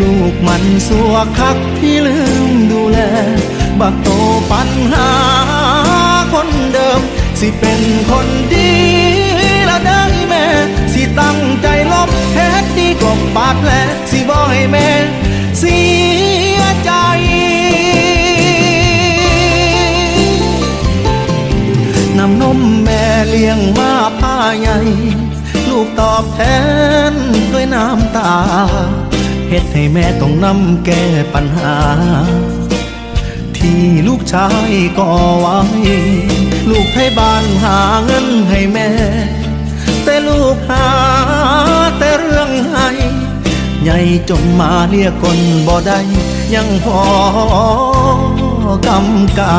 ลูกมันสัวคักที่ลืมดูแล บักโตปัญหาคนเดิม สิเป็นคนดีละได้แม่ สิตั้งใจลบแพ้ดีกบบาดแผลสิบ่ให้แม่เสียใจนำนมแม่เลี้ยงมาป้าใหญ่ ลูกตอบแทนด้วยน้ำตา ฮ็ดให้แม่ต้องนำแก้ปัญหา ที่ลูกชายก่อไว้ ลูกให้บ้านหาเงินให้แม่ แต่ลูกหาแต่เรื่องให้ใหญ่จนมาเรียกคนบ่ได้ยังพอกำกา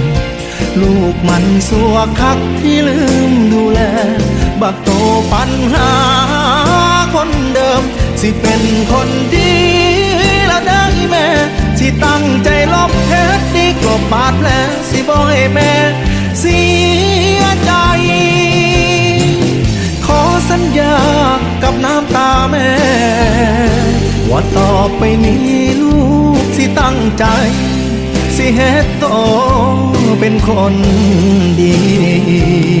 ลูกมันสัวคักที่ลืมดูแล บักโตปัญหาคนเดิม สิเป็นคนดีละได้แม่ สิตั้งใจลบเพชรดีกลบบาดแผลสิบ่ให้แม่เสียใจ ขอสัญญากับน้ำตาแม่ ว่าต่อไปนี้ลูกสิตั้งใจ สิเฮ็ดโตเป็นคนดี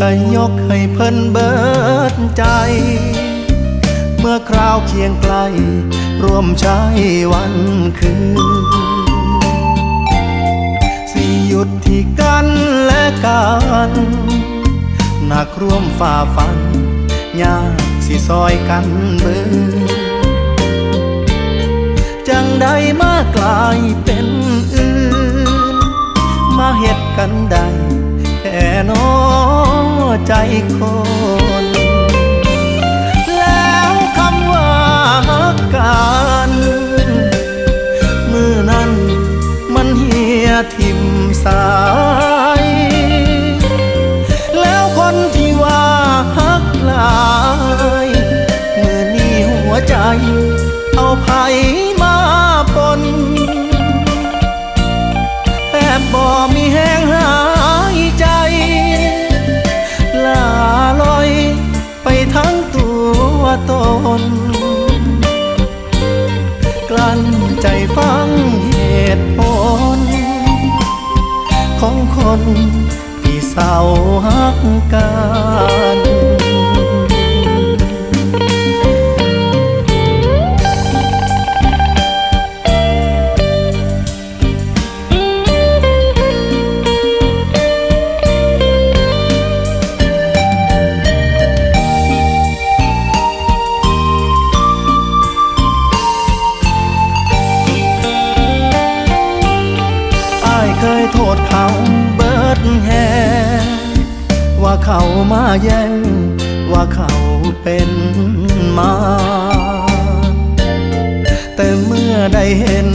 ก็ยกให้เพิ่นเบิดใจ เมื่อคราวเคียงใกล ร่วมใช้วันคืนสิหยุดที่กันและกันหนักร่วมฝ่าฟันยากสิซอยกันเบิดจังใดมากลายเป็นอื่น มาเฮ็ดกันได้แค่ นอใจคน แล้วคำว่าหักกันมือนั้นมันเหียทิมสา ยเคยโทษเขาเบิดแฮว่าเขามาแย่งว่าเขาเป็นมาแต่เมื่อได้เห็น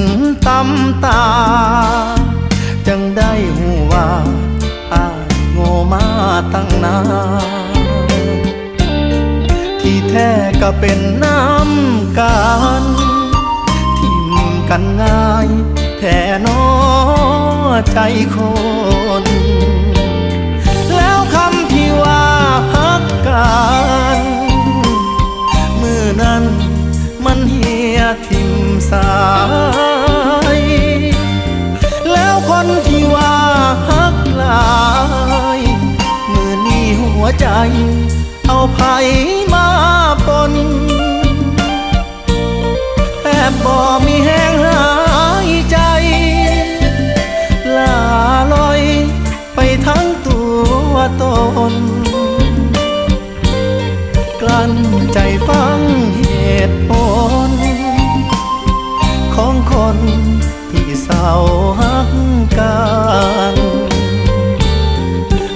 ตำตา จังได้หูว่าอายโง่มาตั้งนานที่แท้ก็เป็นน้ำกัน ทิมกันง่ายแท่นอ ใจคน แล้วคำที่ว่าฮักกันมือนั้นมันเหียทิมสายแล้วคนที่ว่าฮักลายมือนี้หัวใจ เอาไผมาปนแทบบ่มีแห้ง เศร้าหักกัน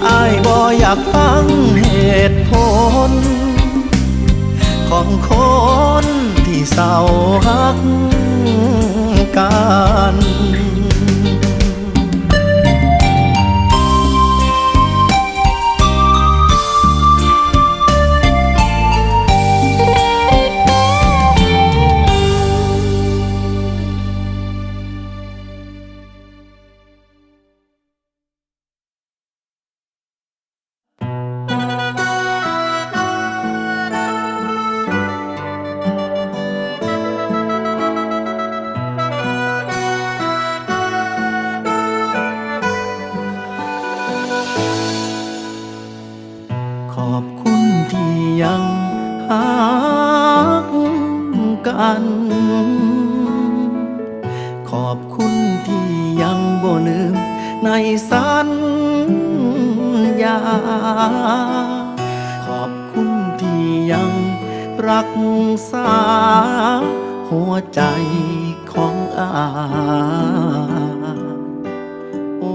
อายบ่อยากฟังเหตุผล ของคนที่เศร้าหักกัน ขอบคุณที่ยังรักษา หัวใจของอาโอ้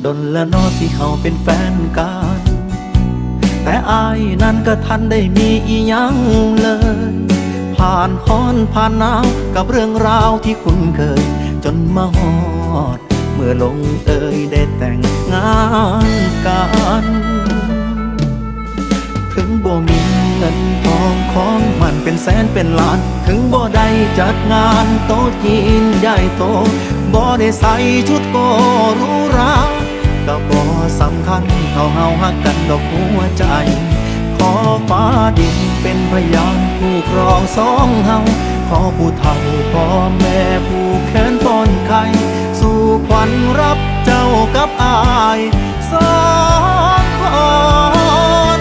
โดนละนอที่เขาเป็นแฟนกัน แต่อายนั้นก็ทันได้มีอียังเลย ผ่านฮ้อนผ่านหนาวกับเรื่องราวที่คุ้นเคยจนมาฮอด เมื่อลงเอยได้แต่งงานกัน ถึงบ่มีเงินทองของมันเป็นแสนเป็นล้าน ถึงบ่ได้จัดงานโต๊ะจีนใหญ่โตบ่ได้ใส่ชุดโกรูหราก็บ่สำคัญเท่าเฮาฮักกันดอกหัวใจขอฟ้าดินเป็นพยานผู้ครองสองเฮาขอผู้เฒ่าพ่อแม่ผู้แขนต้นไข่สู่ ขวัญรับเจ้ากับอายสองคน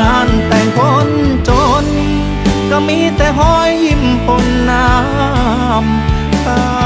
งานแต่งคนจน ก็มีแต่หอยยิ้มปนน้ำตา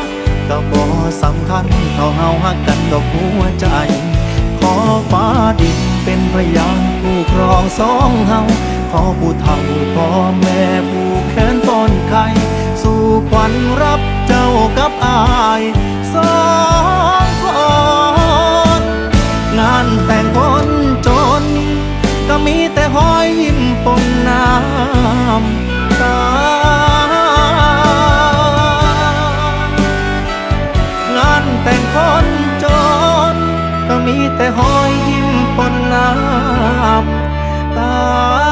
ก็บ่สำคัญเท่าเฮาฮักกันดอกหัวใจ ขอฟ้าดินเป็นพยานผู้ครองสองเฮาขอผู้เฒ่าพ่อแม่ผู้แขนต้นไข่สู่ขวัญรับเจ้ากับอายสองคนงานแต่งคนจน ก็มีแต่หอยยิ้มปนน้ำ แต่หอยยิ้มปนน้ำตา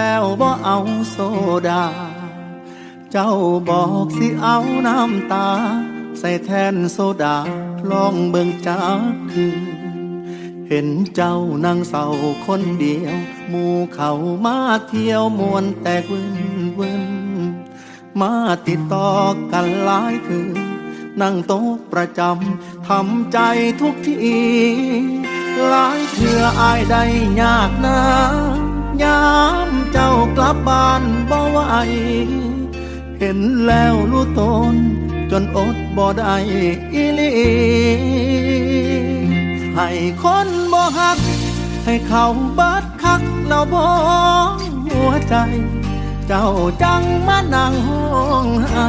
แล้วบ่เอาโซดา เจ้าบอกสิเอาน้ำตา ใส่แทนโซดาลองเบิ่งจากคืน เห็นเจ้านั่งเศร้าคนเดียวหมู่เขามาเที่ยวมวนแตกวินวินมาติดต่อกันหลายคืน นั่งโต๊ะประจำทำใจทุกทีหลายเถื่ออายได้ยากนะ ยามเจ้ากลับบ้านบ่ไหวเห็นแล้วรู้ตนจนอดบ่ได้อีลีให้คนบ่ฮัก ให้เขาบัดคักแล้วบ่หัวใจ เจ้าจังมานั่งห้องไห้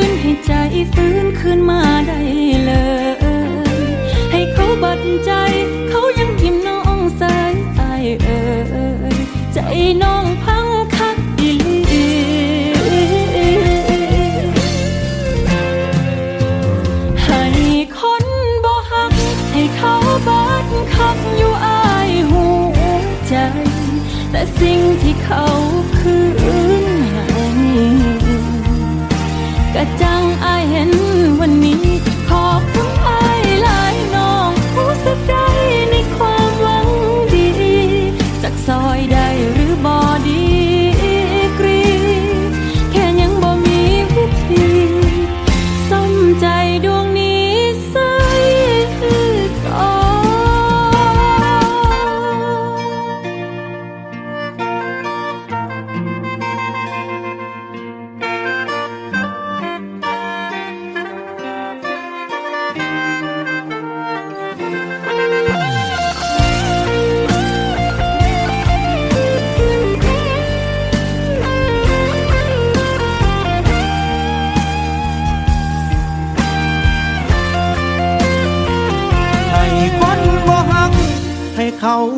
น ใจฟื้นขึ้นมาได้เลย ให้เขาบัดใจ เขายังทิมน้องสายอายเอ่ยใจน้องพังคักอีลีให้คนบ่หัก ให้เขาบัดคักอยู่อายหูใจ แต่สิ่งที่เขาคืน กะจังอายเห็นวันนี้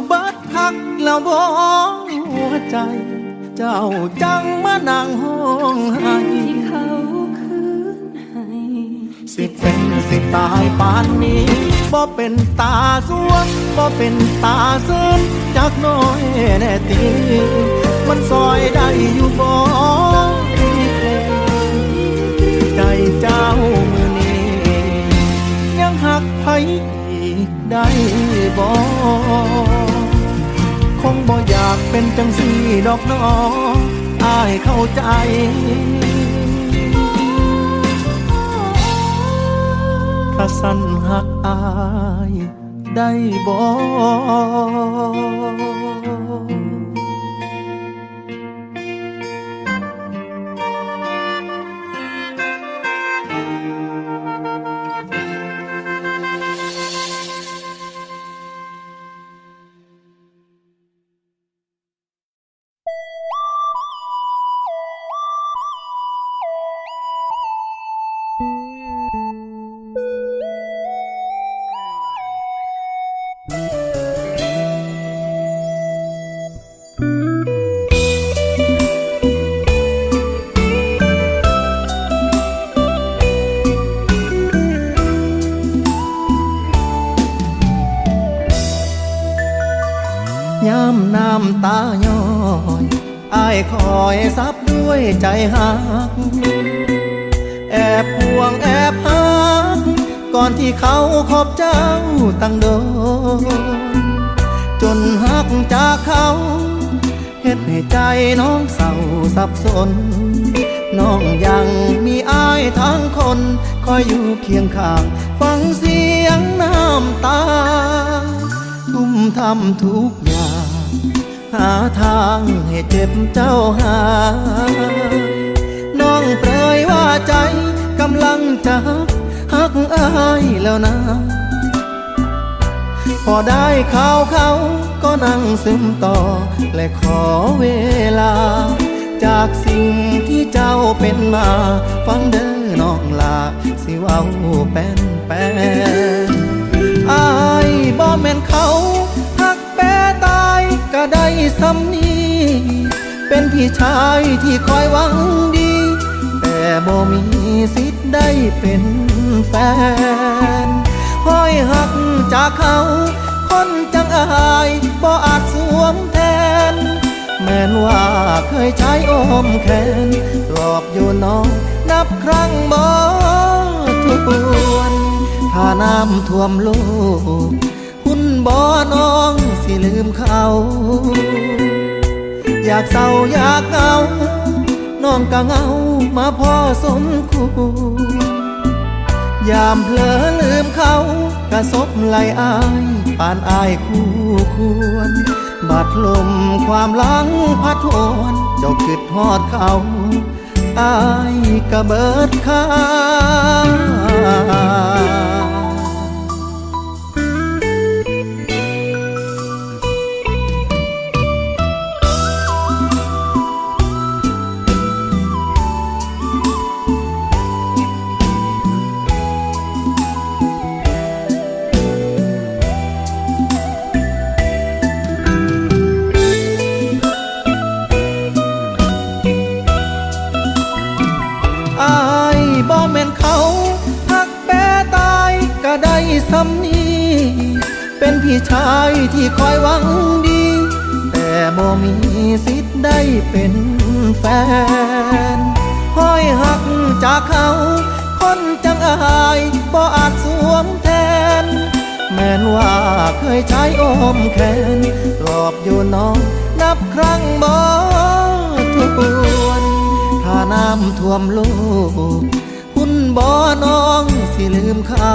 เบิดทักแล้วบองหัวใจ เจ้าจังมานั่งห้องให้ที่เขาคืนให้สิเป็นสิตายปานนี้บ่เป็นตาสวนบ่เป็นตาเสริมจักน้อยแน่ตีมันซอยได้อยู่บ่ใจเจ้ามือนี้ยังหักไผ ได้บ่คงบ่อยากเป็นจังสีดอกน้ออายเข้าใจถ้าสั้นหักอายได้บ่ำตาย้อยอายคอยซับด้วยใจหัก แอบห่วงแอบหัก ก่อนที่เขาคบเจ้าตั้งโดน จนหักจากเขาเฮ็ดให้ใจน้องเศร้าสับสน น้องยังมีอายทั้งคน คอยอยู่เคียงข้าง ฟังเสียงน้ำตา ทุ่มทำทุกอย่าง หาทางให้เจ็บเจ้าหา น้องเปรยว่าใจกำลังจะหักอายแล้วนะ พอได้ข่าวเขาก็นั่งซึมต่อ และขอเวลา จากสิ่งที่เจ้าเป็นมา ฟังเด้อน้องลา สิเว้าเป็นแปนอายบ่แม่นเขา ได้ซ้ำนี้ เป็นพี่ชายที่คอยหวังดี แต่บ่มีสิทธิ์ได้เป็นแฟนห้อยหักจากเขา คนจังอายบ่อาจสวมแทน แม้นว่าเคยใช้อ้อมแขนปลอบอยู่น้องนับครั้งบ่ทวนถ้าน้ำท่วมโลก บ่น้องสิลืมเขา อยากเศร้าอยากเหงา น้องก็เหงามาพ่อสมควรยามเผลอลืมเขากระซบไหลอายปานอายคู่ควร บาดลมความหลังพัดโวนเจ้าคิดฮอดเขาอายกระเบิดค่า ชายที่คอยหวังดี แต่บ่มีสิทธิ์ได้เป็นแฟนห้อยหักจากเขา คนจังอายบ่อาจสวมแทน แม้นว่าเคยใช้อ้อมแขนปลอบอยู่น้องนับครั้งบ่ทวนถ้าน้ำท่วมโลก คุณบ่น้องสิลืมเขา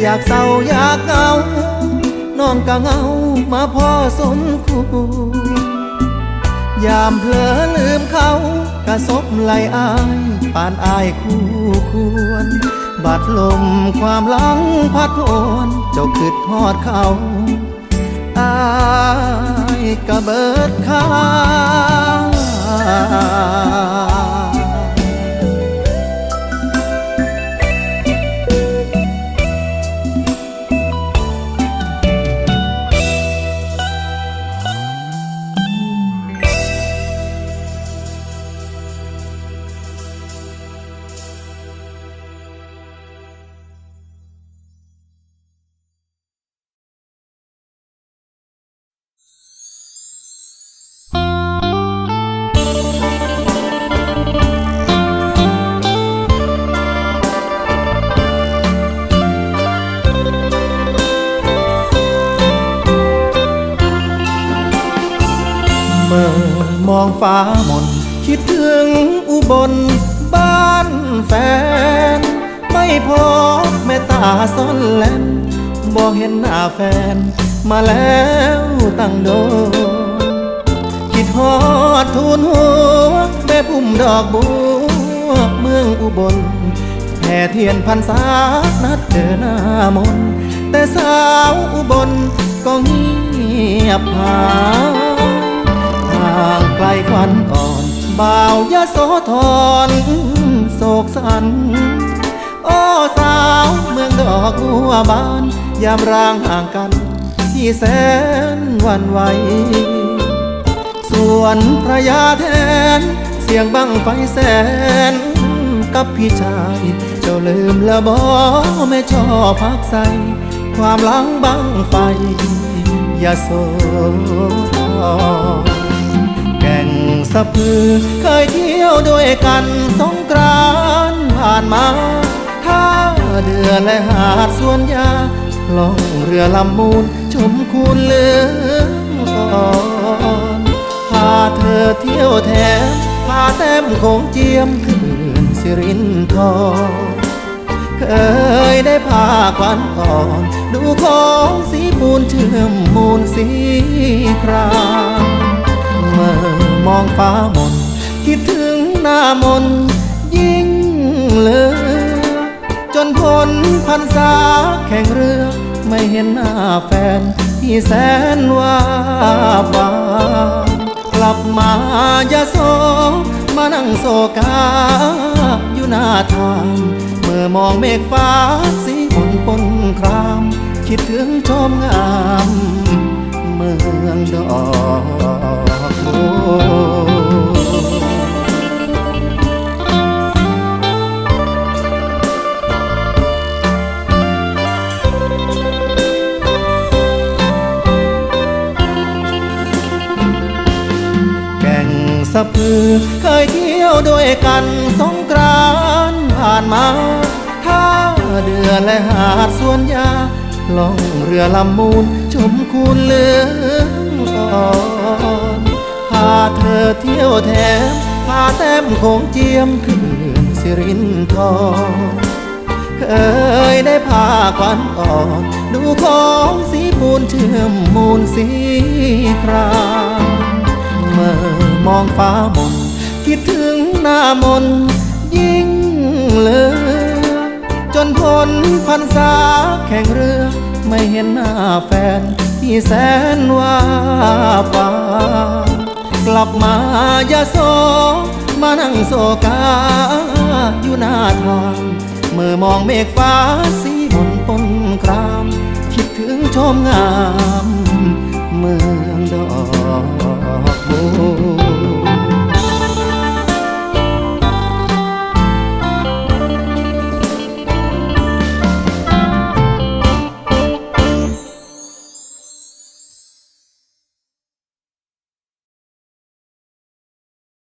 อยากเศร้าอยากเหงา น้องก็เหงามาพ่อสมควรยามเผลอลืมเขากระซบไหลอายปานอายคู่ควรบาดลมความหลังพัดโอนเจ้าคิดฮอดเขาอายกระเบิดค่า ฟ้ามนคิดถึงอุบลบ้านแฟน ไม่พบแม่ตาซ่อนแลนบอกเห็นหน้าแฟน มาแล้วตั้งโด คิดฮอดทูนหัวแม่พุ่มดอกบัวเมืองอุบลแห่เทียนพันษานัดเจอหน้ามนแต่สาวอุบลก็เงียบหายางไกลควันก่อนบ่าวยะโสธรโศกสัน โอ้สาวเมืองดอกบัวบาน ยามร่างห่างกัน ที่แสนวันไหว ส่วนพระยาแทน เสียงบังไฟแสน กับพี่ชาย เจ้าลืมละบอไม่ชอบพักใส ความหลังบังไฟยาโศธร สะพือ เคยเที่ยวด้วยกันสงกรานผ่านมาท่าเดือและหาดสวนยาล่องเรือลำมูลชมคูนเลืองก่อนพาเธอเที่ยวแถมพาแต้มโขงเจียมคืนสิรินทรเคยได้พาควันอ่อน ดูของสีปูนเชื่อมมูลสีครามเมื่อ มองฟ้ามน คิดถึงหน้ามน ยิ่งเลือ จนพ้นพันษาแข่งเรือ ไม่เห็นหน้าแฟน ที่แสนว่าบากลับมายาโซ มานั่งโศกา อยู่หน้าทางเมื่อมองเมฆฟ้าสีฝนปนคราม คิดถึงชมงาม เมืองดอก ล่องเรือลำมูลชมคูนเลืองก่อนพาเธอเที่ยวแถมพาแต้มโขงเจียมคืนสิรินทรเคยได้พาควันอ่อนดูของสีปูนเชื่อมมูลสีครามเมื่อมองฟ้ามนคิดถึงหน้ามนยิ่งเลือ จนพ้นพรรษาแข่งเรือ ไม่เห็นหน้าแฟนที่แสนว่าฟ้ากลับมายาโซ มานั่งโซกา อยู่หน้าทางเมื่อมองเมฆฟ้าสีหนปนคราม คิดถึงชมงาม เมืองดอกบัว